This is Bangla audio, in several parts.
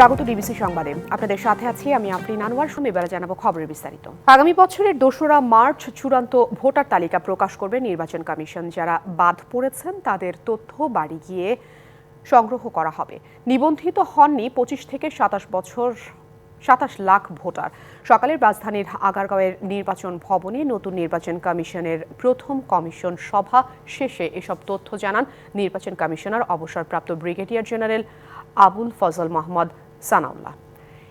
স্বাগত ডিবিসি সংবাদে। আপনাদের সাথে আছি আমি আফরিন আনোয়ার। শুনে এবারে জানাব খবরের বিস্তারিত। আগামী বছরের দোসরা মার্চ চূড়ান্ত ভোটার তালিকা প্রকাশ করবে নির্বাচন কমিশন। যারা বাদ পড়েছেন, তাদের তথ্য বাড়ি গিয়ে সংগ্রহ করা হবে। নিবন্ধিত হননি পঁচিশ থেকে সাতাশ বছর, সাতাশ লাখ ভোটার। সকালের রাজধানীর আগারগাঁওয়ের নির্বাচন ভবনে নতুন নির্বাচন কমিশনের প্রথম কমিশন সভা শেষে এসব তথ্য জানান নির্বাচন কমিশনার, অবসরপ্রাপ্ত ব্রিগেডিয়ার জেনারেল আবুল ফজল মোহাম্মদ। সানাউল্লাহ।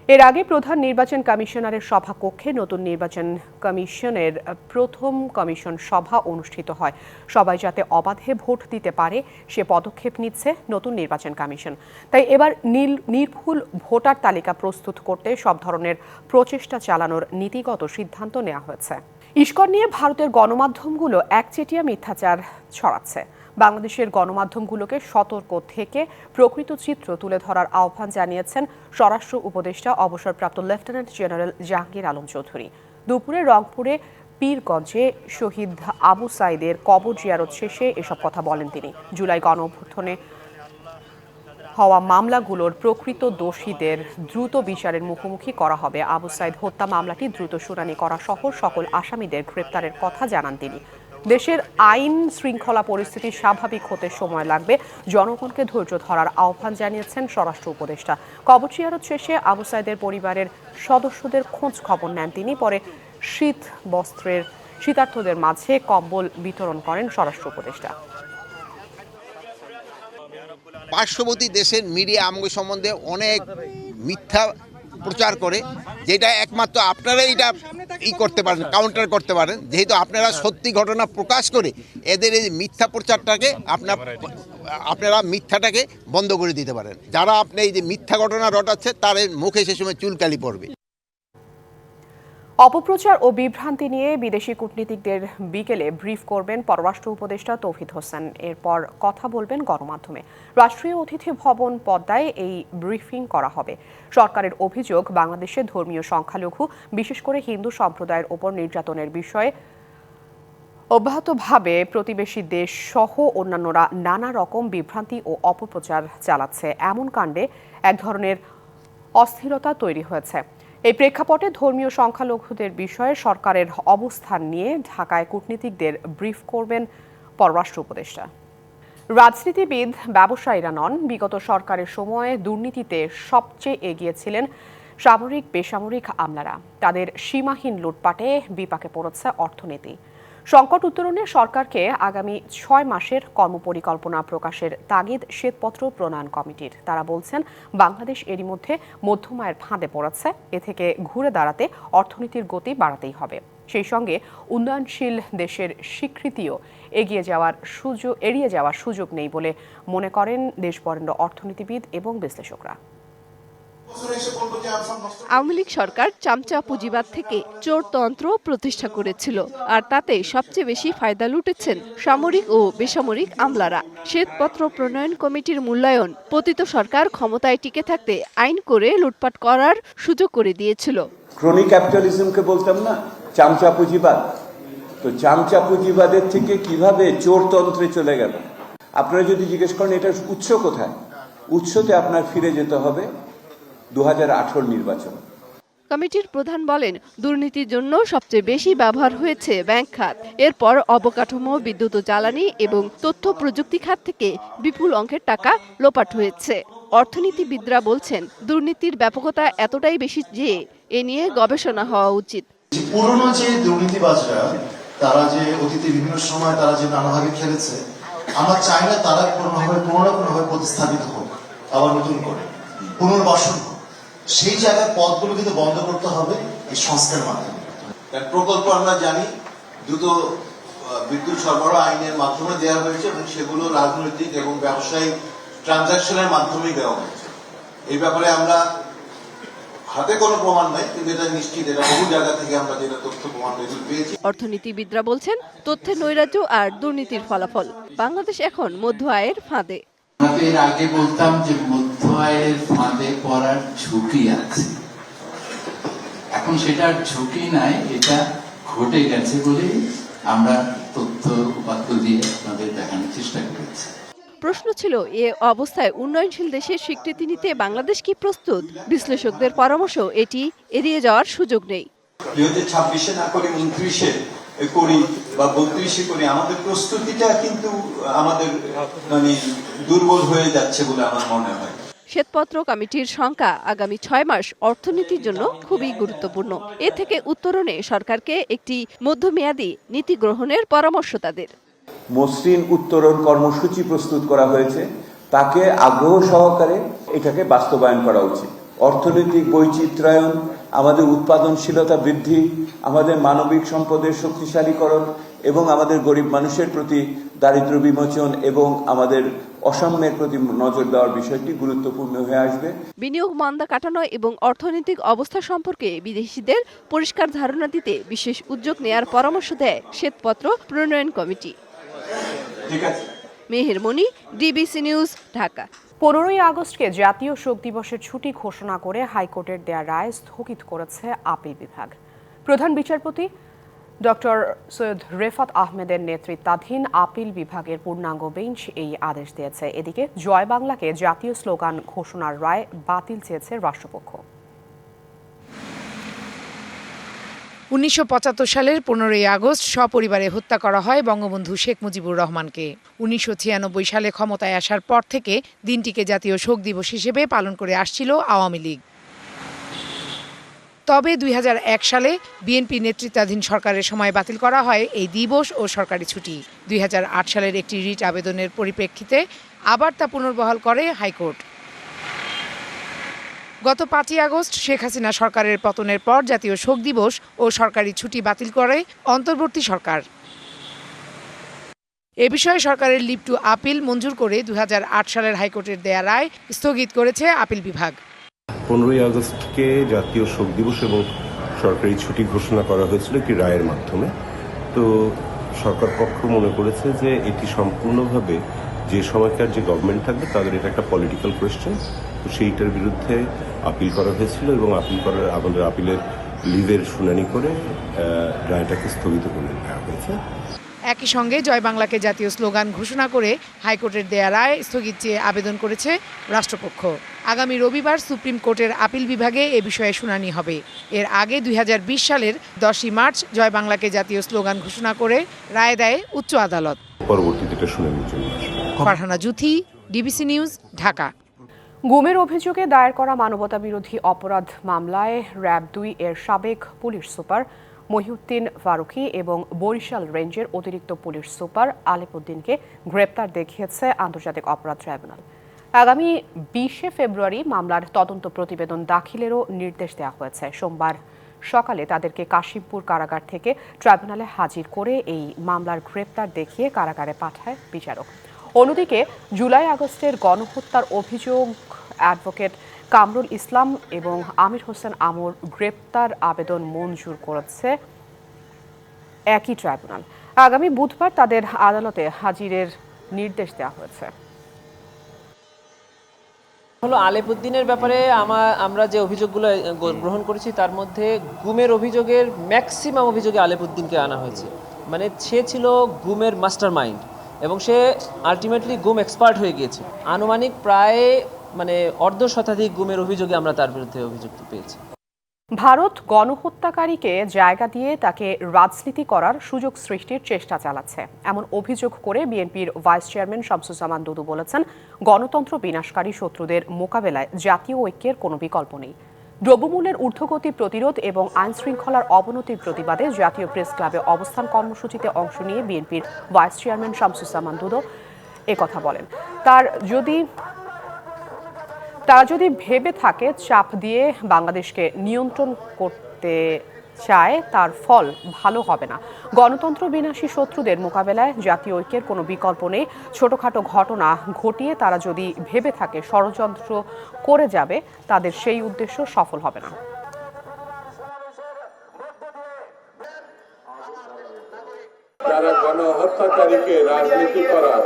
এর আগে প্রধান নির্বাচন কমিশনারের সভা কক্ষে নতুন নির্বাচন কমিশনের প্রথম কমিশন সভা অনুষ্ঠিত হয়। সবাই যাতে অবাধে ভোট দিতে পারে, সে পদক্ষেপ নিচ্ছে নতুন নির্বাচন কমিশন। তাই এবার নীল, নির্ভুল ভোটার তালিকা প্রস্তুত করতে সব ধরনের প্রচেষ্টা চালানোর নীতিগত সিদ্ধান্ত নেওয়া হয়েছে। ইস্কন নিয়ে ভারতের গণমাধ্যমগুলো একচেটিয়া মিথ্যাচার ছড়াচ্ছে। বাংলাদেশের গণমাধ্যমগুলোকে সতর্ক থেকে প্রকৃত চিত্র তুলে ধরার আহ্বান জানিয়েছেন স্বরাষ্ট্র উপদেষ্টা, অবসরপ্রাপ্ত লেফটেন্যান্ট জেনারেল জাহাঙ্গীর আলম চৌধুরী। দুপুরে রংপুরে পীরগঞ্জে শহীদ আবু সাইদের কবর জিয়ারত শেষে এসব কথা বলেন তিনি। জুলাই গণ অভ্যুত্থানে হওয়া মামলাগুলোর প্রকৃত দোষীদের দ্রুত বিচারের মুখোমুখি করা হবে। আবু সাইদ হত্যা মামলাটি দ্রুত শুনানি করা সহ সকল আসামিদের গ্রেপ্তারের কথা জানান তিনি। দেশের আইন শৃঙ্খলা পরিস্থিতি স্বাভাবিক হতে সময় লাগবে। জনগণকে ধৈর্য ধরার আহ্বান জানিয়েছেন স্বরাষ্ট্র উপদেষ্টা। কবর শেষে আবু সাইদের পরিবারের সদস্যদের খোঁজ খবর নেন তিনি। পরে শীত বস্ত্রের শীতার্থদের মাঝে কম্বল বিতরণ করেন স্বরাষ্ট্র উপদেষ্টা। পার্শ্ববর্তী দেশের মিডিয়া আমগো সম্বন্ধে অনেক মিথ্যা প্রচার করে, যেটা একমাত্র আপনারা এটা ই করতে পারেন কাউন্টার করতে পারেন। যেহেতু আপনারা সত্যি ঘটনা প্রকাশ করে এদের এই মিথ্যা প্রচারটাকে আপনার আপনারা মিথ্যাটাকে বন্ধ করে দিতে পারেন। যারা আপনি এই যে মিথ্যা ঘটনা রটাচ্ছে তার মুখে সে সময় চুলকালি পড়বে। অপপ্রচার ও বিভ্রান্তি নিয়ে বিদেশি কূটনীতিকদের বিকেলে ব্রিফ করবেন পররাষ্ট্র উপদেষ্টা তৌহিদ হোসেন। এরপর কথা বলবেন গণমাধ্যমে। রাষ্ট্রীয় অতিথি ভবন পদ্মায় এই ব্রিফিং করা হবে। সরকারের অভিযোগ, বাংলাদেশে ধর্মীয় সংখ্যালঘু, বিশেষ করে হিন্দু সম্প্রদায়ের ওপর নির্যাতনের বিষয়ে অব্যাহতভাবে প্রতিবেশী দেশ সহ অন্যান্যরা নানা রকম বিভ্রান্তি ও অপপ্রচার চালাচ্ছে। এমন কাণ্ডে এক ধরনের অস্থিরতা তৈরি হয়েছে। এই প্রেক্ষাপটে ধর্মীয় সংখ্যালঘুদের বিষয়ে সরকারের অবস্থান নিয়ে ঢাকায় কূটনীতিকদের ব্রিফ করবেন পররাষ্ট্র উপদেষ্টা। রাজনীতিবিদ, ব্যবসায়ীরা নন। বিগত সরকারের সময়ে দুর্নীতিতে সবচেয়ে এগিয়েছিলেন সামরিক, বেসামরিক আমলারা। তাদের সীমাহীন লুটপাটে বিপাকে পড়েছে অর্থনীতি। সংকট উত্তরণে সরকারকে আগামী ছয় মাসের কর্মপরিকল্পনা প্রকাশের তাগিদ শ্বেতপত্র প্রণয়ন কমিটির। তারা বলছেন, বাংলাদেশ এরই মধ্যে মধ্যম আয়ের ফাঁদে পড়াচ্ছে এ থেকে ঘুরে দাঁড়াতে অর্থনীতির গতি বাড়াতেই হবে। সেই সঙ্গে উন্নয়নশীল দেশের স্বীকৃতিও এগিয়ে যাওয়ার সুযোগ, এড়িয়ে যাওয়ার সুযোগ নেই বলে মনে করেন দেশবরেণ্য অর্থনীতিবিদ এবং বিশ্লেষকরা। আওয়ামী লীগ সরকার চামচা পুঁজিবাদ থেকে চোরতন্ত্র প্রতিষ্ঠা করেছিল, আর তাতে সবচেয়ে বেশি ফায়দা লুটেছেন সামরিক ও বেসামরিক আমলারা। শ্বেতপত্র প্রণয়ন কমিটির মূল্যায়ন পতিত সরকার ক্ষমতায় টিকে থাকতে আইন করে লুটপাট করার সুযোগ করে দিয়েছিল। ক্রনি ক্যাপিটালিজমকে বলতাম না, চামচা পুঁজিবাদ। তো চামচা পুঁজিবাদের থেকে কীভাবে চোরতন্ত্রে চলে গেল? আপনারা যদি জিজ্ঞেস করেন, এটার উৎস কোথায়? উৎসতে আপনার ফিরে যেতে হবে। দু নির্বাচন। কমিটির প্রধান বলেন দুর্নীতির জন্য সবচেয়ে বেশি ব্যবহার হয়েছে ব্যাংক খাত। এরপর অবকাঠামো বিদ্যুৎ ও জ্বালানি এবং তথ্য প্রযুক্তি খাত থেকে বিপুল অঙ্কের টাকা লোপাট হয়েছে। অর্থনীতিবিদরা বলছেন দুর্নীতির ব্যাপকতা এতটাই বেশি যে এ নিয়ে গবেষণা হওয়া উচিত। পুরনো যে দুর্নীতিবাজরা তারা যে অতীতে বিভিন্ন সময় তারা যে নানাভাবে খেলেছে আমরা চাই না তারা কোনোভাবে কোনো না কোনোভাবে প্রতিস্থাপিত হোক আবার নতুন করে। পুনর্বাসন হোক। সেই জায়গায় পদগুলো কিন্তু বন্ধ করতে হবে এই সংস্কারের মাধ্যমে। প্রকল্প আমরা জানি দ্রুত বিদ্যুৎ সরবরাহ আইনের মাধ্যমে দেওয়া হয়েছে এবং সেগুলো রাজনৈতিক এবং ব্যবসায়িক ট্রানজাকশনের মাধ্যমেই দেওয়া হয়েছে। এই ব্যাপারে আমরা হাতে কোনো প্রমাণ নাই কিন্তু এটা নিশ্চিত এটা বহু জায়গা থেকে আমরা যেটা তথ্য প্রমাণ পেয়েছি। অর্থনীতিবিদরা বলছেন তথ্যের নৈরাজ্য আর দুর্নীতির ফলাফল। বাংলাদেশ এখন মধ্য আয়ের ফাঁদে। এর আগে বলতাম যে মধ্য আয়ের ফাঁদে পড়ার ঝুঁকি আছে। এখন সেটার ঝুঁকি নাই এটা ঘটে গেছে বলেই আমরা তথ্য উপাত্ত দিয়ে আপনাদের দেখানোর চেষ্টা করেছি। প্রশ্ন ছিল এ অবস্থায় উন্নয়নশীল দেশের স্বীকৃতি নিতে বাংলাদেশ কি প্রস্তুত? বিশ্লেষকদের পরামর্শ এটি এড়িয়ে যাওয়ার সুযোগ নেই। দুই হাজার ছাব্বিশে না করে উনত্রিশে করি বা বত্রিশে করি আমাদের প্রস্তুতিটা কিন্তু আমাদের মানে দুর্বল হয়ে যাচ্ছে বলে আমার মনে হয়। শ্বেতপত্র কমিটির সংখ্যা আগামী ছয় মাস অর্থনীতির জন্য খুবই গুরুত্বপূর্ণ। এ থেকে উত্তরণে সরকারকে একটি মধ্যমেয়াদী নীতি গ্রহণের পরামর্শ তাদের। মসৃণ উত্তরণ কর্মসূচি প্রস্তুত করা হয়েছে। তাকে আগ্রহ সহকারে এটাকে বাস্তবায়ন করা উচিত। অর্থনৈতিক বৈচিত্র্যায়ন আমাদের উৎপাদনশীলতা বৃদ্ধি আমাদের মানবিক সম্পদের শক্তিশালীকরণ এবং আমাদের গরিব মানুষের প্রতি দারিদ্র বিমোচন এবং আমাদের অসাম্যের প্রতি নজর দেওয়ার বিষয়টি গুরুত্বপূর্ণ হয়ে আসবে। বিনিয়োগ মন্দা কাটানো এবং অর্থনৈতিক অবস্থা সম্পর্কে বিদেশিদের পরিষ্কার ধারণা দিতে বিশেষ উদ্যোগ নেয়ার পরামর্শ দেয় শ্বেতপত্র প্রণয়ন কমিটি। ঠিক আছে। Mehermoni DBC news Dhaka. পনেরোই আগস্টকে জাতীয় শোক দিবসের ছুটি ঘোষণা করে হাইকোর্টের দেয়া রায় স্থগিত করেছে আপিল বিভাগ। প্রধান বিচারপতি ডক্টর সৈয়দ রেফাত আহমেদের নেতৃত্বাধীন আপিল বিভাগের পূর্ণাঙ্গ বেঞ্চ এই আদেশ দিয়েছে। এদিকে জয় বাংলাকে জাতীয় স্লোগান ঘোষণার রায় বাতিল চেয়েছে রাষ্ট্রপক্ষ। উনিশশো পঁচাত্তর সালের পনেরোই আগস্ট সপরিবারে হত্যা করা হয় বঙ্গবন্ধু শেখ মুজিবুর রহমানকে। উনিশশো ছিয়ানব্বই সালে ক্ষমতায় আসার পর থেকে দিনটিকে জাতীয় শোক দিবস হিসেবে পালন করে আসছিল আওয়ামী লীগ। তবে দুই হাজার এক সালে বিএনপি নেতৃত্বাধীন সরকারের সময় বাতিল করা হয় এই দিবস ও সরকারি ছুটি। দুই হাজার আট সালের একটি রিট আবেদনের পরিপ্রেক্ষিতে আবার তা পুনর্বহাল করে হাইকোর্ট। গত পাঁচই আগস্ট শেখ হাসিনা সরকারের পতনের পর জাতীয় শোক দিবস ও সরকারি ছুটি বাতিল করে অন্তর্বর্তী সরকার। এ বিষয়ে সরকারের লিভ টু আপিল মঞ্জুর করে দুহাজার আট সালের হাইকোর্টের দেয়া রায় স্থগিত করেছে আপিল বিভাগ। পনেরোই আগস্টকে জাতীয় শোক দিবস এবং সরকারি ছুটি ঘোষণা করা হয়েছিল একটি রায়ের মাধ্যমে। তো সরকার পক্ষ মনে করেছে যে এটি সম্পূর্ণভাবে যে সময়কার যে গভর্নমেন্ট থাকবে তাদের এটা একটা পলিটিক্যাল কোয়েশ্চেন তো সেইটার বিরুদ্ধে আপিল করা হয়েছিল এবং আপিল করার আমাদের আপিলের লিভের শুনানি করে রায়টাকে স্থগিত করে দেওয়া হয়েছে। একই সঙ্গে জয় বাংলাকে জাতীয় স্লোগান ঘোষণা করে হাইকোর্টের দেয়া রায় স্থগিত চেয়ে আবেদন করেছে রাষ্ট্রপক্ষ। আগামী রবিবার সুপ্রিম কোর্টের আপিল বিভাগে এ বিষয়ে শুনানি হবে। এর আগে দুই হাজার বিশ সালের দশই মার্চ জয় বাংলাকে জাতীয় স্লোগান ঘোষণা করে রায় দেয় উচ্চ আদালত। পরবর্তীতে শুনানির জন্য ফারহানা জুথি ডিবিসি নিউজ ঢাকা। গুমের অভিযোগে দায়ের করা মানবতা বিরোধী অপরাধ মামলায় র্যাব দুই এর সাবেক পুলিশ সুপার মহিউদ্দিন ফারুকি এবং বরিশাল রেঞ্জের অতিরিক্ত পুলিশ সুপার আলিপুদ্দিনকে গ্রেপ্তার দেখিয়েছে আন্তর্জাতিক অপরাধ ট্রাইব্যুনাল। আগামী বিশে ফেব্রুয়ারি মামলার তদন্ত প্রতিবেদন দাখিলেরও নির্দেশ দেওয়া হয়েছে। সোমবার সকালে তাদেরকে কাশিমপুর কারাগার থেকে ট্রাইব্যুনালে হাজির করে এই মামলার গ্রেপ্তার দেখিয়ে কারাগারে পাঠায় বিচারক। অন্যদিকে জুলাই আগস্টের গণহত্যার অভিযোগ অ্যাডভোকেট কামরুল ইসলাম এবং আমির হোসেন আমর গ্রেপ্তার আবেদন মঞ্জুর করেছে একই ট্রাইব্যুনাল। আগামী বুধবার তাদের আদালতে হাজিরের নির্দেশ দেওয়া হয়েছে। হলো আলেপুদ্দিনের ব্যাপারে আমার আমরা যে অভিযোগগুলো গ্রহণ করেছি, তার মধ্যে গুমের অভিযোগের ম্যাক্সিমাম অভিযোগে আলেপুদ্দিনকে আনা হয়েছে। মানে সে ছিল গুমের মাস্টার মাইন্ড এবং সে আলটিমেটলি গুম এক্সপার্ট হয়ে গিয়েছে। আনুমানিক প্রায় মানে অর্ধ শতাধিক গুমের অভিযোগে আমরা তার বিরুদ্ধে অভিযোগ পেয়েছি। ভারত গণহত্যাকারীকে জায়গা দিয়ে তাকে রাজনীতি করার সুযোগ সৃষ্টির চেষ্টা চালাচ্ছে। এমন অভিযোগ করে বিএনপির ভাইস চেয়ারম্যান শামসুজ্জামান দুদু বলেছেন, গণতন্ত্র বিনাশকারী শত্রুদের মোকাবেলায় জাতীয় ঐক্যের কোনো বিকল্প নেই। দ্রব্যমূল্যের ঊর্ধ্বগতি প্রতিরোধ এবং আইন শৃঙ্খলার অবনতির প্রতিবাদে জাতীয় প্রেস ক্লাবে অবস্থান কর্মসূচিতে অংশ নিয়ে বিএনপির ভাইস চেয়ারম্যান শামসুজ্জামান দুদু একথা বলেন। তার যদি তারা যদি ভেবে থাকে, চাপ দিয়ে বাংলাদেশকে নিয়ন্ত্রণ করতে চায়, তার ফল ভালো হবে না। গণতন্ত্র বিনাশী শত্রুদের মোকাবেলায় জাতীয় ঐক্যের কোনো বিকল্প নেই। ছোটোখাটো ঘটনা ঘটিয়ে তারা যদি ভেবে থাকে, ষড়যন্ত্র করে যাবে, তাদের সেই উদ্দেশ্য সফল হবে না। যারা গণহত্যাকারীকে রাজনীতি করার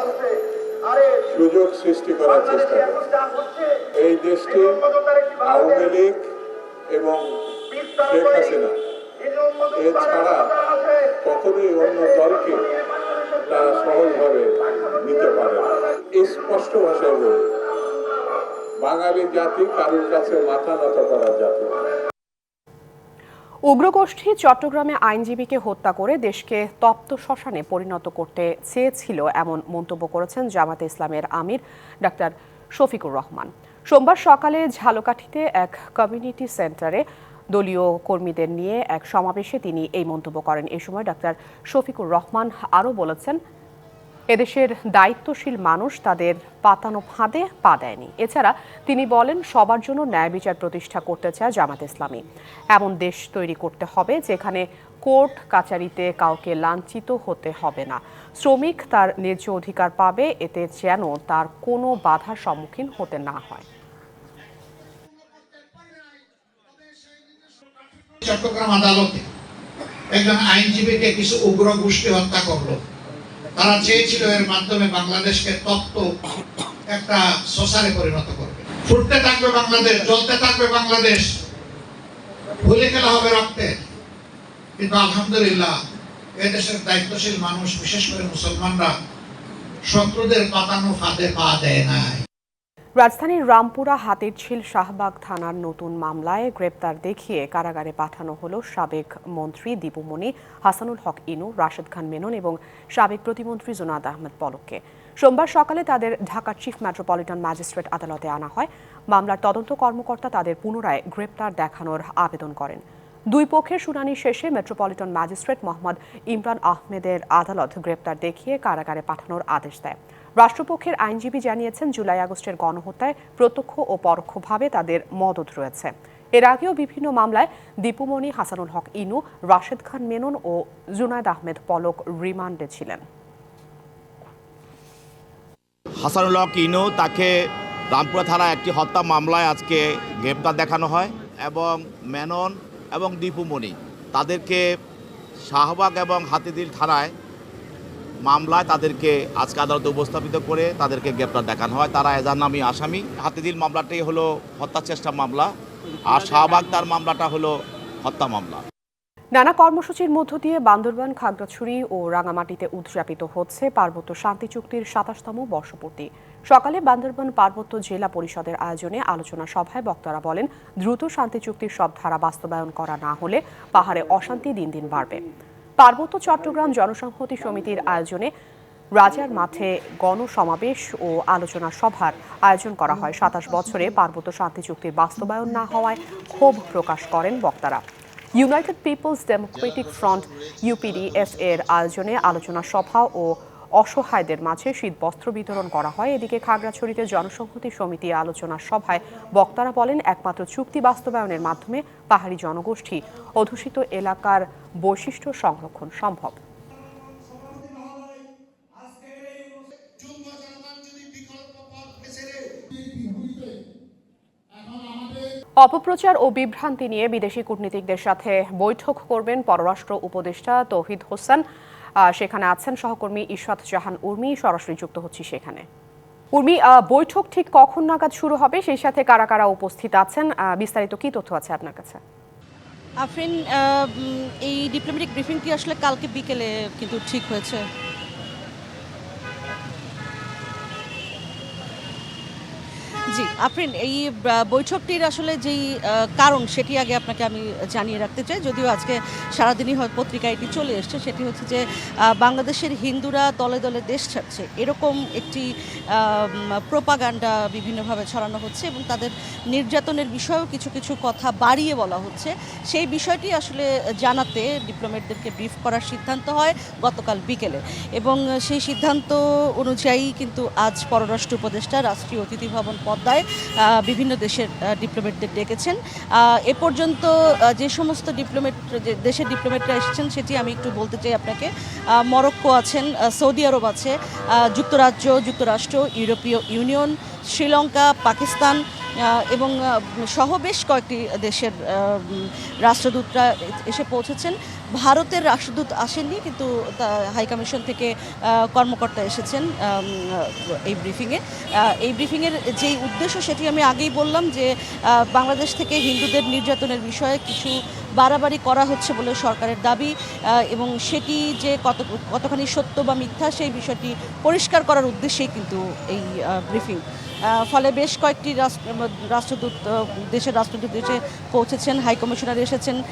সুযোগ সৃষ্টি করার চেষ্টা করে এই দেশটি আওয়ামী লীগ এবং শেখ হাসিনা। এছাড়া কখনোই অন্য দলকে তারা সহজভাবে নিতে পারে এই স্পষ্ট ভাষায় বলি বাঙালি জাতি কারোর কাছে মাথা নত করার জাতি না। উগ্রগোষ্ঠী চট্টগ্রামে আইনজীবীকে হত্যা করে দেশকে তপ্ত শ্মশানে পরিণত করতে চেয়েছিল এমন মন্তব্য করেছেন জামাতে ইসলামের আমির ডাক্তার শফিকুর রহমান। সোমবার সকালে ঝালকাঠিতে এক কমিউনিটি সেন্টারে দলীয় কর্মীদের নিয়ে এক সমাবেশে তিনি এই মন্তব্য করেন। এ সময় ডাক্তার শফিকুর রহমান আরও বলেছেন এদেশের দায়িত্বশীল মানুষ তাদের পাতানো ফাঁদে পা দেয়নি। এছাড়া তিনি বলেন, সবার জন্য ন্যায় বিচার প্রতিষ্ঠা করতে চায় জামাত ইসলামী। এমন দেশ তৈরি করতে হবে যেখানে কোর্ট কাচারিতে কাউকে লাঞ্ছিত হতে হবে না। শ্রমিক তার ন্যায্য অধিকার পাবে, এতে যেন তার কোনো বাধার সম্মুখীন হতে না হয়। চট্টগ্রাম আদালতে একজন আইনজীবীকে কিছু উগ্র গোষ্ঠী হত্যা করল। তারা চেয়েছিল এর মাধ্যমে বাংলাদেশকে তত্ত্ব একটা সোসারে পরিণত করবে। ফুটতে থাকবে বাংলাদেশ, জ্বলতে থাকবে বাংলাদেশ। ভুলে খেলা হবে রক্তে। কিন্তু আলহামদুলিল্লাহ এদেশের দায়িত্বশীল মানুষ, বিশেষ করে মুসলমানরা শত্রুদের পাতানো ফাঁদে পা দেয় নাই। রাজধানীর রামপুরা হাতিরঝিল শাহবাগ থানার নতুন মামলায় গ্রেপ্তার দেখিয়ে কারাগারে পাঠানো হল সাবেক মন্ত্রী দীপুমণি, হাসানুল হক ইনু, রাশেদ খান মেনন এবং সাবেক প্রতিমন্ত্রী জোনাদ আহমেদ পলককে। সোমবার সকালে তাদের ঢাকার চিফ মেট্রোপলিটন ম্যাজিস্ট্রেট আদালতে আনা হয়। মামলার তদন্ত কর্মকর্তা তাদের পুনরায় গ্রেপ্তার দেখানোর আবেদন করেন। দুই পক্ষের শুনানি শেষে মেট্রোপলিটন ম্যাজিস্ট্রেট মোহাম্মদ ইমরান আহমেদের আদালত গ্রেপ্তার দেখিয়ে কারাগারে পাঠানোর আদেশ দেয়। রাষ্ট্রপক্ষের আইনজীবী জানিয়েছেন, জুলাই আগস্টের গণহত্যায় প্রত্যক্ষ ও পরোক্ষভাবে তাদের মদত রয়েছে। এর আগেও বিভিন্ন মামলায় দীপুমণি, হাসানুল হক ইনু, রাশেদ খান মেনন ও জুনায়দ আহমেদ পলক রিমান্ডে ছিলেন। হাসানুল হক ইনু তাকে রামপুরা থানায় একটি হত্যা মামলায় আজকে গ্রেপ্তার দেখানো হয় এবং মেনন এবং দীপুমণি তাদেরকে শাহবাগ এবং হাতিদিল থানায় মামলায় তাদেরকে আজকে আদালতে উপস্থাপিত করে তাদেরকে গ্রেপ্তার দেখানো হয়। তারা এজার নামী আসামি। হাতিদিল মামলাটি হলো হত্যা চেষ্টা মামলা। আর শাহবাগ তার মামলাটা হলো হত্যা মামলা। নানা কর্মসূচির মধ্য দিয়ে বান্দরবান, খাগড়াছড়ি ও রাঙামাটিতে উদযাপিত হচ্ছে পার্বত্য শান্তি চুক্তির সাতাশতম বর্ষপূর্তি। সকালে বান্দরবান পার্বত্য জেলা পরিষদের আয়োজনে আলোচনা সভায় বক্তারা বলেন, দ্রুত শান্তি চুক্তির সব ধারা বাস্তবায়ন করা না হলে পাহাড়ে অশান্তি দিন দিন বাড়বে। পার্বত্য চট্টগ্রাম জনসংহতি সমিতির আয়োজনে রাজার মাঠে গণসমাবেশ ও আলোচনা সভার আয়োজন করা হয়। সাতাশ বছরে পার্বত্য শান্তি চুক্তির বাস্তবায়ন না হওয়ায় ক্ষোভ প্রকাশ করেন বক্তারা। United People's Democratic Front, UPDF এর আয়োজনে আলোচনা সভা ও অসহায়দের মাঝে শীত বস্ত্র বিতরণ করা হয়। এদিকে খাগড়াছড়িতে জনসংহতি সমিতি আলোচনা সভায় বক্তারা বলেন, একমাত্র চুক্তি বাস্তবায়নের মাধ্যমে পাহাড়ি জনগোষ্ঠী অধ্যুষিত এলাকার বৈশিষ্ট্য সংরক্ষণ সম্ভব। অপপ্রচার ও বিভ্রান্তি নিয়ে বিদেশি কূটনীতিকদের সাথে বৈঠক করবেন পররাষ্ট্র উপদেষ্টা তৌহিদ হোসেন। সেখানে আছেন সহকর্মী ইশরাত জাহান উর্মি, সরাসরি যুক্ত হচ্ছি সেখানে। উর্মি বৈঠক ঠিক কখন নাগাদ শুরু হবে? সেই সাথে কারা কারা উপস্থিত আছেন? বিস্তারিত কি তথ্য আছে আপনার কাছে? আফরিন এই ডিপ্লোম্যাটিক ব্রিফিংটি আসলে কালকে বিকেলে কিন্তু ঠিক হয়েছে? জি, আফরিন, এই বৈঠকটির আসলে যেই কারণ সেটি আগে আপনাকে আমি জানিয়ে রাখতে চাই। যদিও আজকে সারাদিনই হয় পত্রিকায় এটি চলে এসছে, সেটি হচ্ছে যে বাংলাদেশের হিন্দুরা দলে দলে দেশ ছাড়ছে। এরকম একটি প্রোপাগান্ডা বিভিন্নভাবে ছড়ানো হচ্ছে এবং তাদের নির্যাতনের বিষয়েও কিছু কিছু কথা বাড়িয়ে বলা হচ্ছে। সেই বিষয়টি আসলে জানাতে ডিপ্লোমেটদেরকে ব্রিফ করার সিদ্ধান্ত হয় গতকাল বিকেলে এবং সেই সিদ্ধান্ত অনুযায়ী কিন্তু আজ পররাষ্ট্র উপদেষ্টা, রাষ্ট্রীয় অতিথি ভবন পদ্মায় আহ, বিভিন্ন দেশের ডিপ্লোমেটদের ডেকেছেন। এ পর্যন্ত যে সমস্ত ডিপ্লোমেট দেশের ডিপ্লোমেটরা এসেছেন সেটি আমি একটু বলতে চাই আপনাকে। মরক্কো আছেন সৌদি আরব আছে যুক্তরাজ্য যুক্তরাষ্ট্র ইউরোপীয় ইউনিয়ন শ্রীলঙ্কা পাকিস্তান এবং সহ বেশ কয়েকটি দেশের রাষ্ট্রদূতরা এসে পৌঁছেছেন। ভারতের রাষ্ট্রদূত আসেননি, কিন্তু তা- হাইকমিশন থেকে কর্মকর্তা এসেছেন এই ব্রিফিংয়ে। এই ব্রিফিংয়ের যেই উদ্দেশ্য সেটি আমি আগেই বললাম যে বাংলাদেশ থেকে হিন্দুদের নির্যাতনের বিষয়ে কিছু বাড়াবাড়ি করা হচ্ছে বলে সরকারের দাবি এবং সেটি যে কত, কতখানি সত্য বা মিথ্যা সেই বিষয়টি পরিষ্কার করার উদ্দেশ্যেই কিন্তু এই ব্রিফিং। ফলে বেশ কয়েকটি রাষ্ট্রদূত, দেশের রাষ্ট্রদূত দেশে পৌঁছেছেন, হাই কমিশনার এসেছেন।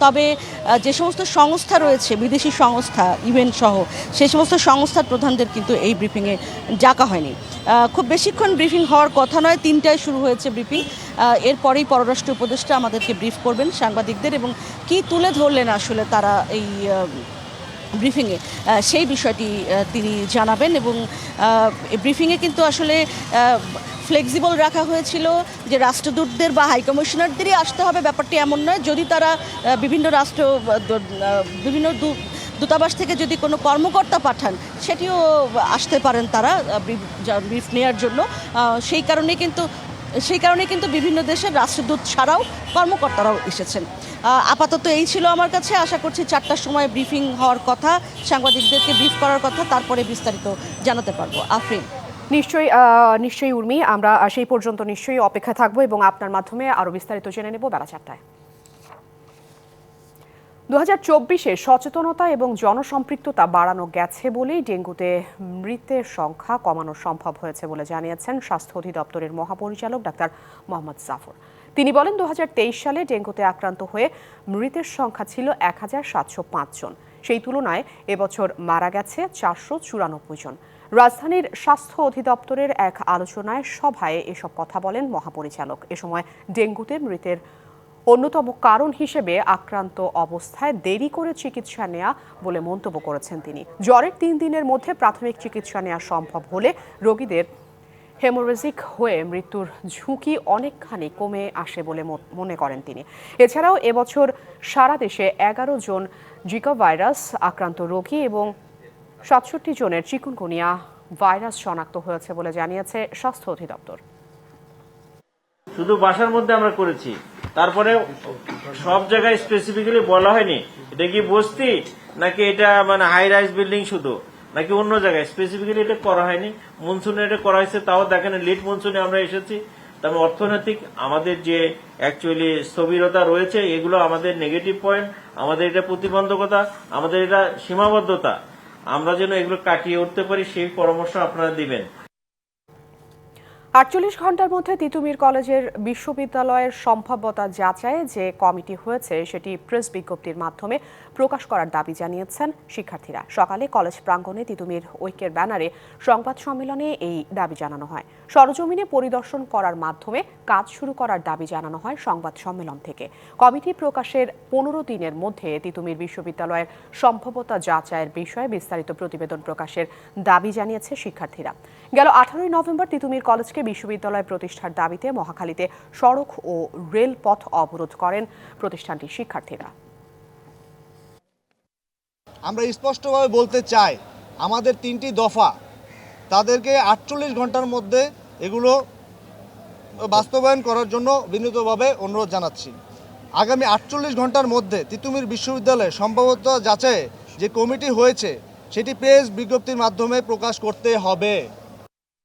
তবে যে সমস্ত সংস্থা রয়েছে, বিদেশি সংস্থা ইভেন্ট সহ সেই সমস্ত সংস্থার প্রধানদের কিন্তু এই ব্রিফিংয়ে ডাকা হয়নি। খুব বেশিক্ষণ ব্রিফিং হওয়ার কথা নয়, তিনটায় শুরু হয়েছে ব্রিফিং এরপরেই পররাষ্ট্র উপদেষ্টা আমাদেরকে ব্রিফ করবেন সাংবাদিকদের এবং কি তুলে ধরলেন আসলে তারা এই ব্রিফিংয়ে সেই বিষয়টি তিনি জানাবেন এবং ব্রিফিংয়ে কিন্তু আসলে ফ্লেক্সিবল রাখা হয়েছিল যে রাষ্ট্রদূতদের বা হাইকমিশনারদেরই আসতে হবে। ব্যাপারটি এমন নয়, যদি তারা বিভিন্ন রাষ্ট্র বিভিন্ন দূতাবাস থেকে যদি কোনো কর্মকর্তা পাঠান, সেটিও আসতে পারেন তারা ব্রিফ নেওয়ার জন্য। সেই কারণে কিন্তু, সেই কারণে কিন্তু বিভিন্ন দেশের রাষ্ট্রদূত ছাড়াও কর্মকর্তারাও এসেছেন। আপাতত এই ছিল আমার কাছে। আশা করছি চারটার সময় ব্রিফিং হওয়ার কথা, সাংবাদিকদেরকে ব্রিফ করার কথা, তারপরে বিস্তারিত জানাতে পারব। আফরিন। নিশ্চয়ই নিশ্চয়ই উর্মি, আমরা সেই পর্যন্ত নিশ্চয়ই অপেক্ষা থাকব এবং আপনার মাধ্যমে আরও বিস্তারিত জেনে নেব বেলা চারটায়। দু হাজার চব্বিশে সচেতনতা এবং জনসম্পৃক্ততা বাড়ানো গেছে বলেই ডেঙ্গুতে মৃতের সংখ্যা কমানো সম্ভব হয়েছে বলে জানিয়েছেন স্বাস্থ্য অধিদপ্তরের মহাপরিচালক ডাক্তার মোহাম্মদ জাফর। তিনি বলেন দু হাজার তেইশ সালে ডেঙ্গুতে আক্রান্ত হয়ে মৃতের সংখ্যা ছিল এক হাজার সাতশো পাঁচ জন। সেই তুলনায় এবছর মারা গেছে চারশো চুরানব্বই জন। রাজধানীর স্বাস্থ্য অধিদপ্তরের এক আলোচনায় সভায় এসব কথা বলেন মহাপরিচালক। এ সময় ডেঙ্গুতে মৃতের অন্যতম কারণ হিসেবে আক্রান্ত অবস্থায় দেরি করে চিকিৎসা নেওয়া বলে মন্তব্য করেছেন তিনি। জ্বরের তিন দিনের মধ্যে প্রাথমিক চিকিৎসা নেওয়া সম্ভব হলে রোগীদের হেমোরেজিক হয়ে মৃত্যুর ঝুঁকি অনেকখানি কমে আসে বলে মনে করেন তিনি। এছাড়াও এবছর সারা দেশে এগারো জন জিকা ভাইরাস আক্রান্ত রোগী এবং সাতষট্টি জনের চিকুনগুনিয়া ভাইরাস শনাক্ত হয়েছে বলে জানিয়েছে স্বাস্থ্য অধিদপ্তর। শুধু বাসার মধ্যে আমরা করেছি। তারপরে সব জায়গায় স্পেসিফিক্যালি বলা হয়নি। এটা কি বস্তি? নাকি এটা মানে হাই রাইজ বিল্ডিং শুধু? নাকি অন্য জায়গায়? স্পেসিফিক্যালি এটা করা হয়নি। মনসুনে এটা করা হয়েছে, তাও দেখেন লিট মনসুনে আমরা এসেছি। তবে অর্থনৈতিক আমাদের যে অ্যাকচুয়ালি স্থবিরতা রয়েছে, এগুলো আমাদের নেগেটিভ পয়েন্ট আমাদের এটা প্রতিবন্ধকতা, আমাদের এটা সীমাবদ্ধতা। আমরা যেন এগুলো কাটিয়ে উঠতে পারি, সেই পরামর্শ আপনারা দিবেন। আটচল্লিশ ঘণ্টার মধ্যে তিতুমির কলেজের বিশ্ববিদ্যালয়ের সম্ভাব্যতা যাচাই যে কমিটি হয়েছে, সেটি প্রেস বিজ্ঞপ্তির মাধ্যমে প্রকাশ করার দাবি জানিয়েছেন শিক্ষার্থীরা। সকালে কলেজ প্রাঙ্গণে তিতুমির ঐক্যের ব্যানারে সংবাদ সম্মেলনে এই দাবি জানানো হয়। সরজমিনে পরিদর্শন করার মাধ্যমে কাজ শুরু করার দাবি জানানো হয় সংবাদ সম্মেলন থেকে। কমিটি প্রকাশের পনেরো দিনের মধ্যে তিতুমির বিশ্ববিদ্যালয়ের সম্ভাব্যতা যাচাইয়ের বিষয়ে বিস্তারিত প্রতিবেদন প্রকাশের দাবি জানিয়েছে শিক্ষার্থীরা। গেল আঠারোই নভেম্বর তিতুমির কলেজকে বিশ্ববিদ্যালয় প্রতিষ্ঠার দাবিতে মহাখালীতে সড়ক ও রেলপথ অবরোধ করেন প্রতিষ্ঠানটির শিক্ষার্থীরা। আমরা স্পষ্টভাবে বলতে চাই, আমাদের তিনটি দফা, তাদেরকে আটচল্লিশ ঘণ্টার মধ্যে এগুলো বাস্তবায়ন করার জন্য বিনীতভাবে অনুরোধ জানাচ্ছি। আগামী আটচল্লিশ ঘণ্টার মধ্যে তিতুমির বিশ্ববিদ্যালয়ে সম্ভবত যাচাই যে কমিটি হয়েছে, সেটি প্রেস বিজ্ঞপ্তির মাধ্যমে প্রকাশ করতে হবে।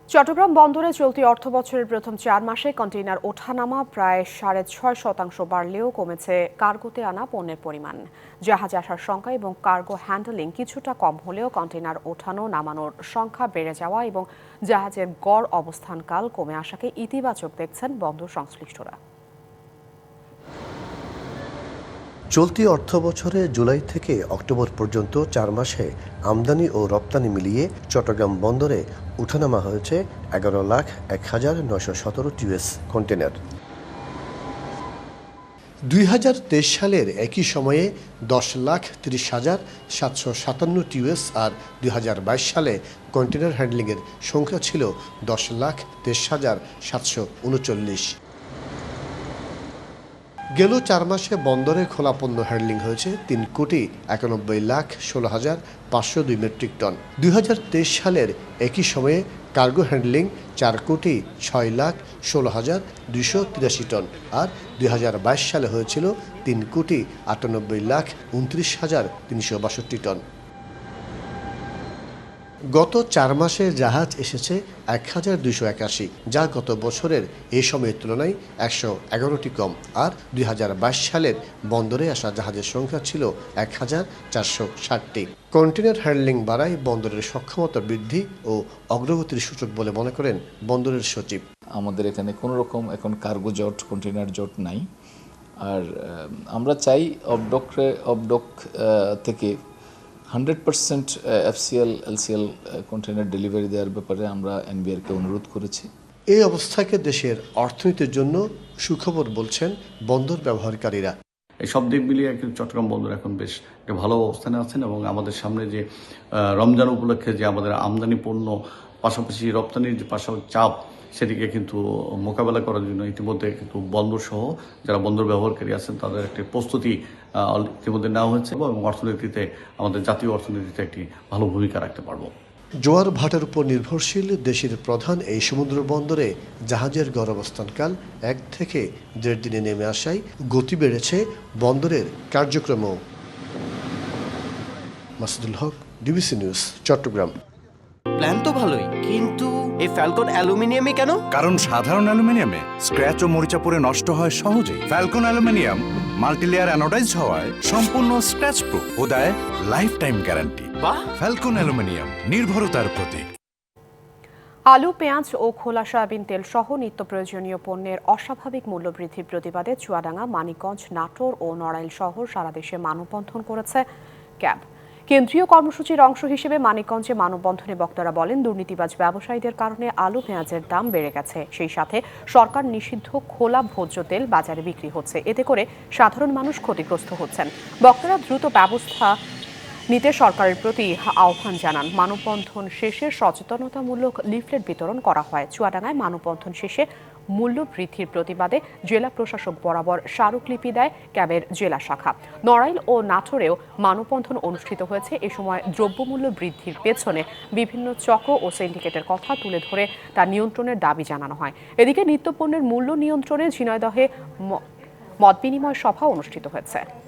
চট্টগ্রাম বন্দরে চলতি অর্থ বছরের প্রথম চার মাসে কন্টেইনার ওঠানামা প্রায় সাড়ে ছয় শতাংশ বাড়লেও কমেছে কার্গোতে আনা পণ্যের পরিমাণ। জাহাজ আসার সংখ্যা এবং কার্গো হ্যান্ডলিং কিছুটা কম হলেও কন্টেইনার ওঠানো নামানোর সংখ্যা বেড়ে যাওয়া এবং জাহাজের গড় অবস্থানকাল কমে আসাকে ইতিবাচক দেখছেন বন্দর সংশ্লিষ্টরা। চলতি অর্থ বছরে জুলাই থেকে অক্টোবর পর্যন্ত চার মাসে আমদানি ও রপ্তানি মিলিয়ে চট্টগ্রাম বন্দরে উঠানামা হয়েছে এগারো লাখ এক হাজার নশো সতেরো টিউএস কন্টেনার দুই হাজার তেইশ সালের একই সময়ে দশ লাখ তিরিশ হাজার সাতশো সাতান্ন টিউএস আর দুই হাজার বাইশ সালে কন্টেনার হ্যান্ডলিংয়ের সংখ্যা ছিল দশ লাখ তেইশ হাজার সাতশো উনচল্লিশ। গেল চার মাসে বন্দরে খোলা পণ্য হ্যান্ডলিং হয়েছে তিন কোটি একানব্বই লাখ ষোলো হাজার পাঁচশো দুই মেট্রিক টন। দুই হাজার তেইশ সালের একই সময়ে কার্গো হ্যান্ডলিং চার কোটি ছয় লাখ ষোলো হাজার দুইশো তিরাশি টন আর দুই হাজার বাইশ সালে হয়েছিল তিন কোটি আটানব্বই লাখ উনত্রিশ হাজার তিনশো বাষট্টি টন। গত চার মাসে জাহাজ এসেছে এক হাজার দুইশো একাশি, যা গত বছরের এই সময়ের তুলনায় একশো এগারোটি কম। আর দুই হাজার বাইশ সালের বন্দরে আসা জাহাজের সংখ্যা ছিল এক হাজার চারশো ষাটটি। কন্টেনার হ্যান্ডলিং বাড়ায় বন্দরের সক্ষমতা বৃদ্ধি ও অগ্রগতির সূচক বলে মনে করেন বন্দরের সচিব। আমাদের এখানে কোনো রকম এখন কার্গো জট কন্টেনার জট নাই। আর আমরা চাই অবডকরে, অবডক থেকে hundred percent FCL LCL container delivery দেওয়ার ব্যাপারে আমরা এনবিআরকে অনুরোধ করেছি। এই অবস্থাকে দেশের অর্থনীতির জন্য সুখবর বলছেন বন্দর ব্যবহারকারীরা। এই সব দিক মিলিয়ে কিন্তু চট্টগ্রাম বন্দর এখন বেশ একটা ভালো অবস্থানে আছেন এবং আমাদের সামনে যে রমজান উপলক্ষে যে আমাদের আমদানি পণ্য পাশাপাশি রপ্তানির যে পাশাপাশি চাপ সেটিকে কিন্তু মোকাবেলা করার জন্য ইতিমধ্যে কিন্তু বন্দর সহ যারা বন্দর ব্যবহারকারী আছেন, তাদের একটি প্রস্তুতি ইতিমধ্যে নেওয়া হয়েছে এবং অর্থনীতিতে, আমাদের জাতীয় অর্থনীতিতে একটি ভালো ভূমিকা রাখতে পারব। জোয়ার ভাটার উপর নির্ভরশীল দেশের প্রধান এই সমুদ্র বন্দরে জাহাজের গড় অবস্থানকাল এক থেকে দেড় দিনে নেমে আসায় গতি বেড়েছে বন্দরের কার্যক্রমও। Masudul Haque, DBC news, Chattogram. Plan তো ভালোই কিন্তু এই ফ্যালকন অ্যালুমিনিয়ামে কেন? কারণ সাধারণ অ্যালুমিনিয়ামে স্ক্র্যাচ ও মরিচা পড়ে নষ্ট হয় সহজেই। ফ্যালকন অ্যালুমিনিয়াম মাল্টিলেয়ার অ্যানোডাইজ হওয়ায় সম্পূর্ণ স্ক্র্যাচ প্রুফ ও দেয় লাইফ টাইম গ্যারান্টি বাহ! ফ্যালকন অ্যালুমিনিয়াম নির্ভরতার প্রতীক। আলু পেঁয়াজ ও খোলা সয়াবিন তেল সহ নিত্য প্রয়োজনীয় পণ্যের অস্বাভাবিক মূল্যবৃদ্ধির প্রতিবাদে চুয়াডাঙ্গা মানিকগঞ্জ নাটোর ও নড়াইল সহ সারা দেশে মানববন্ধন করেছে ক্যাব। কেন্দ্রীয় কর্মসূচির অংশ হিসেবে মানিকগঞ্জে মানববন্ধনে বক্তারা বলেন, দুর্নীতিবাজ ব্যবসায়ীদের কারণে আলু পেঁয়াজের দাম বেড়ে গেছে। সেই সাথে সরকার নিষিদ্ধ খোলা ভোজ্য তেল বাজারে বিক্রি হচ্ছে। এতে করে সাধারণ মানুষ ক্ষতিগ্রস্ত হচ্ছেন। বক্তারা দ্রুত ব্যবস্থা নিতে সরকারের প্রতি আহ্বান জানান। মানববন্ধন শেষে সচেতনতামূলক লিফলেট বিতরণ করা হয়। চুয়াডাঙ্গায় মানববন্ধন শেষে মূল্য বৃদ্ধির প্রতিবাদে জেলা প্রশাসক বরাবর স্মারকলিপি দেয় ক্যাবের জেলা শাখা। নড়াইল ও নাটোরেও মানববন্ধন অনুষ্ঠিত হয়েছে। এ সময় দ্রব্যমূল্য বৃদ্ধির পেছনে বিভিন্ন চক্র ও সিন্ডিকেটের কথা তুলে ধরে তা নিয়ন্ত্রণের দাবি জানানো হয়। এদিকে নিত্যপণ্যের মূল্য নিয়ন্ত্রণে ঝিনাইদহে ম- মত বিনিময় সভা অনুষ্ঠিত হয়েছে।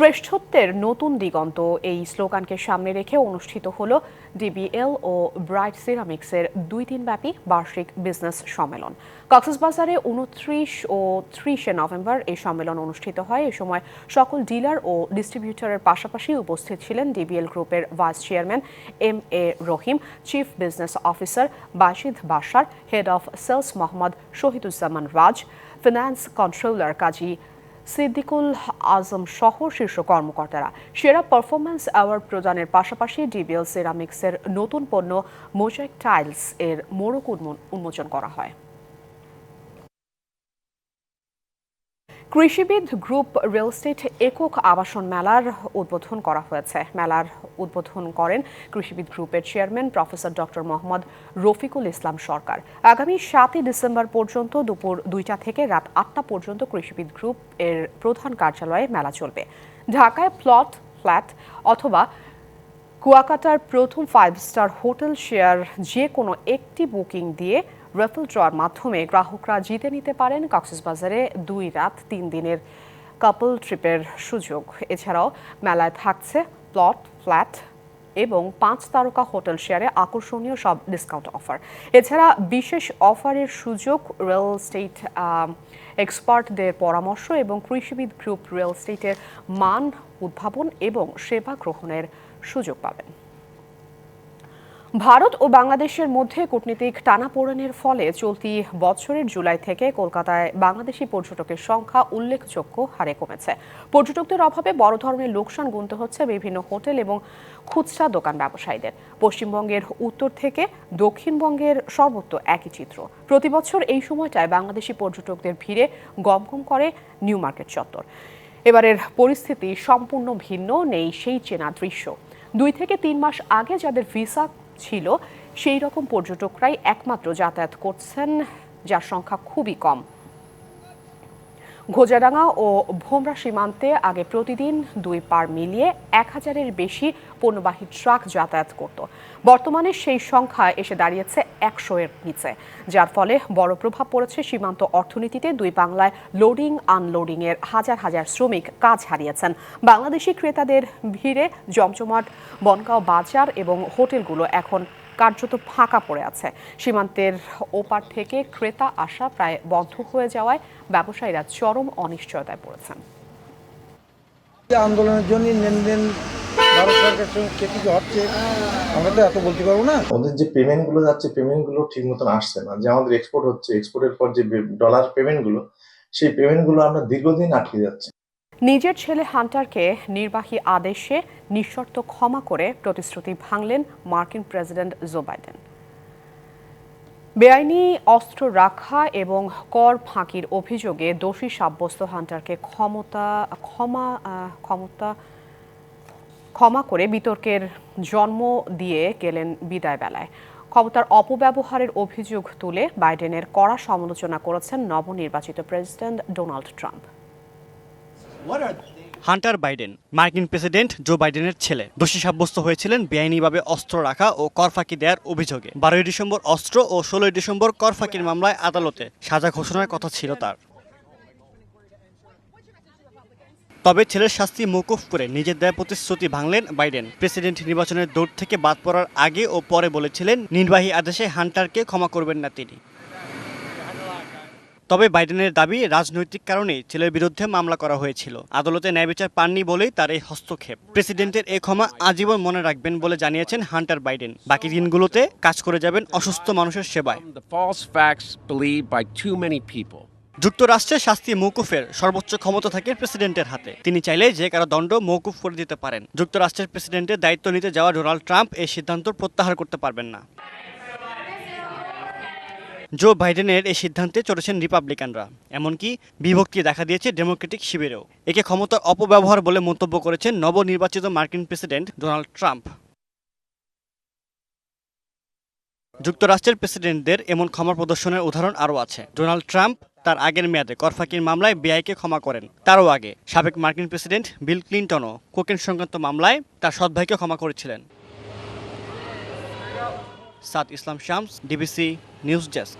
শ্রেষ্ঠত্বের নতুন দিগন্ত। এই স্লোগানকে সামনে রেখে অনুষ্ঠিত হল ডিবিএল ও ব্রাইট সিরামিক্সের দুই দিনব্যাপী বার্ষিক বিজনেস সম্মেলন। কক্সবাজারে উনত্রিশ ও ত্রিশে নভেম্বর এই সম্মেলন অনুষ্ঠিত হয়। এ সময় সকল ডিলার ও ডিস্ট্রিবিউটরের পাশাপাশি উপস্থিত ছিলেন ডিবিএল গ্রুপের vice chairman M A Rahim chief business officer Bashid Basar head of sales Mohammad Shahiduzzaman Raj finance controller Kazi Siddiqul Azam সহ শীর্ষ কর্মকর্তারা। সেরা পারফরম্যান্স অ্যাওয়ার্ড প্রদানের পাশাপাশি ডিবিএল সেরামিক্সের নতুন পণ্য মোজাইক টাইলস এর মোড়ক উন্মো- উন্মোচন করা হয়। কৃষিবিদ গ্রুপ রিয়েল এস্টেট একক আবাসন মেলার উদ্বোধন করা হয়েছে। মেলার উদ্বোধন করেন কৃষিবিদ গ্রুপের chairman professor doctor Mohammad Rafiqul Islam Sarkar. আগামী সাতই ডিসেম্বর পর্যন্ত দুপুর দুইটা থেকে রাত আটটা পর্যন্ত কৃষিবিদ গ্রুপ এর প্রধান কার্যালয়ে মেলা চলবে। ঢাকায় প্লট, ফ্ল্যাট অথবা কুয়াকাটার প্রথম ফাইভ স্টার হোটেল শেয়ার যে কোনো একটি বুকিং দিয়ে রেফেল ড্রর মাধ্যমে গ্রাহকরা জিতে নিতে পারেন কক্সবাজারে দুই রাত তিন দিনের কাপল ট্রিপের সুযোগ। এছাড়াও মেলায় থাকছে প্লট, ফ্ল্যাট এবং পাঁচ তারকা হোটেল শেয়ারে আকর্ষণীয় সব ডিসকাউন্ট অফার এছাড়া বিশেষ অফারের সুযোগ রিয়েল স্টেট এক্সপার্টদের পরামর্শ এবং কৃষিবিদ গ্রুপ রিয়েল স্টেটের মান উদ্ভাবন এবং সেবা গ্রহণের সুযোগ পাবেন। ভারত ও বাংলাদেশের মধ্যে কূটনীতিক টানাপোড়েনের ফলে চলতি বছরের জুলাই থেকে কলকাতায় বাংলাদেশি পর্যটকের সংখ্যা উল্লেখযোগ্য হারে কমেছে। পর্যটকদের অভাবে বড় ধরনের লোকসান গুনতে হচ্ছে বিভিন্ন হোটেল এবং খুচরা দোকান ব্যবসায়ীদের। পশ্চিমবঙ্গের উত্তর থেকে দক্ষিণবঙ্গের সর্বত্র একই চিত্র। প্রতি বছর এই সময়টায় বাংলাদেশি পর্যটকদের ভিড়ে গমগম করে নিউ মার্কেট চত্বর। এবারের পরিস্থিতি সম্পূর্ণ ভিন্ন, নেই সেই চেনা দৃশ্য। দুই থেকে তিন মাস আগে যাদের ভিসা ছিল সেই রকম পর্যটকরাই একমাত্র যাতায়াত করছেন যার সংখ্যা খুবই কম। ঘোজাডাঙ্গা ও ভোমরা সীমান্তে আগে প্রতিদিন দুই পার মিলিয়ে এক হাজারের বেশি পণ্যবাহী ট্রাক যাতায়াত করত। বর্তমানে সেই সংখ্যা এসে দাঁড়িয়েছে একশো এর নিচে। যার ফলে বড় প্রভাব পড়েছে সীমান্ত অর্থনীতিতে। দুই বাংলায় লোডিং আনলোডিং এর হাজার হাজার শ্রমিক কাজ হারিয়েছেন। বাংলাদেশি ক্রেতাদের ভিড়ে জমজমাট, বনগাঁও বাজার এবং হোটেলগুলো এখন কার্যত ফাঁকা পড়ে আছে। সীমান্তের ওপার থেকে ক্রেতা আসা প্রায় বন্ধ হয়ে যাওয়ায় ব্যবসায়ীরা চরম অনিশ্চয়তায় পড়েছেন। আন্দোলনের জন্য লেনদেন ভারত সরকারের সঙ্গে কে কিছু হচ্ছে আমরা তো এত বলতে পারব না। ওদের যে পেমেন্টগুলো যাচ্ছে পেমেন্টগুলো ঠিক মতন আসছে না। যে আমাদের এক্সপোর্ট হচ্ছে এক্সপোর্টের পর যে ডলার পেমেন্টগুলো সেই পেমেন্টগুলো আমরা দীর্ঘদিন আটকে যাচ্ছে। নিজের ছেলে হান্টারকে নির্বাহী আদেশে নিঃশর্ত ক্ষমা করে প্রতিশ্রুতি ভাঙলেন মার্কিন প্রেসিডেন্ট জো বাইডেন। বেআইনি অস্ত্র রাখা এবং কর ফাঁকির অভিযোগে দোষী সাব্যস্ত হান্টারকে ক্ষমতা, ক্ষমা ক্ষমতা, ক্ষমা করে বিতর্কের জন্ম দিয়ে গেলেন বিদায় বেলায় ক্ষমতার অপব্যবহারের অভিযোগ তুলে বাইডেনের কড়া সমালোচনা করেছেন নবনির্বাচিত president Donald Trump. Hunter Biden, মার্কিন প্রেসিডেন্ট জো বাইডেনের ছেলে। দোষী সাব্যস্ত হয়েছিলেন বেআইনিভাবে অস্ত্র রাখা ও করফাঁকি দেওয়ার অভিযোগে। বারোই ডিসেম্বর অস্ত্র ও ষোলোই ডিসেম্বর করফাঁকির মামলায় আদালতে সাজা ঘোষণার কথা ছিল তার। তবে ছেলের শাস্তি মৌকুফ করে নিজের দেয় প্রতিশ্রুতি ভাঙলেন বাইডেন। প্রেসিডেন্ট নির্বাচনের দৌড় থেকে বাদ পড়ার আগে ও পরে বলেছিলেন, নির্বাহী আদেশে হান্টারকে ক্ষমা করবেন না তিনি। তবে বাইডেনের দাবি রাজনৈতিক কারণে ছেলের বিরুদ্ধে মামলা করা হয়েছিল। আদালতে ন্যায় বিচার পাননি বলেই তার এই হস্তক্ষেপ। প্রেসিডেন্টের এ ক্ষমা আজীবন মনে রাখবেন বলে জানিয়েছেন হান্টার বাইডেন। বাকি দিনগুলোতে কাজ করে যাবেন অসুস্থ মানুষের সেবায়। The false facts believed by too many যুক্তরাষ্ট্রে শাস্তি মৌকুফের সর্বোচ্চ ক্ষমতা থাকে প্রেসিডেন্টের হাতে। তিনি চাইলে যে কারও দণ্ড মৌকুফ করে দিতে পারেন। যুক্তরাষ্ট্রের প্রেসিডেন্টের দায়িত্ব নিতে যাওয়া ডোনাল্ড ট্রাম্প এই সিদ্ধান্ত প্রত্যাহার করতে পারবেন না। জো বাইডেনের এই সিদ্ধান্তে চড়েছেন রিপাবলিকানরা। এমনকি বিভক্তি দেখা দিয়েছে ডেমোক্রেটিক শিবিরেও। একে ক্ষমতার অপব্যবহার বলে মন্তব্য করেছেন নবনির্বাচিত মার্কিন প্রেসিডেন্ট ডোনাল্ড ট্রাম্প। যুক্তরাষ্ট্রের প্রেসিডেন্টদের এমন ক্ষমা প্রদর্শনের উদাহরণ আরও আছে। ডোনাল্ড ট্রাম্প তার আগের মেয়াদে করফাকির মামলায় বেআইকে ক্ষমা করেন। তারও আগে সাবেক মার্কিন প্রেসিডেন্ট বিল ক্লিন্টনও কোকেন সংক্রান্ত মামলায় তার সৎ ভাইকে ক্ষমা করেছিলেন। Saad Islam Shams DBC news desk.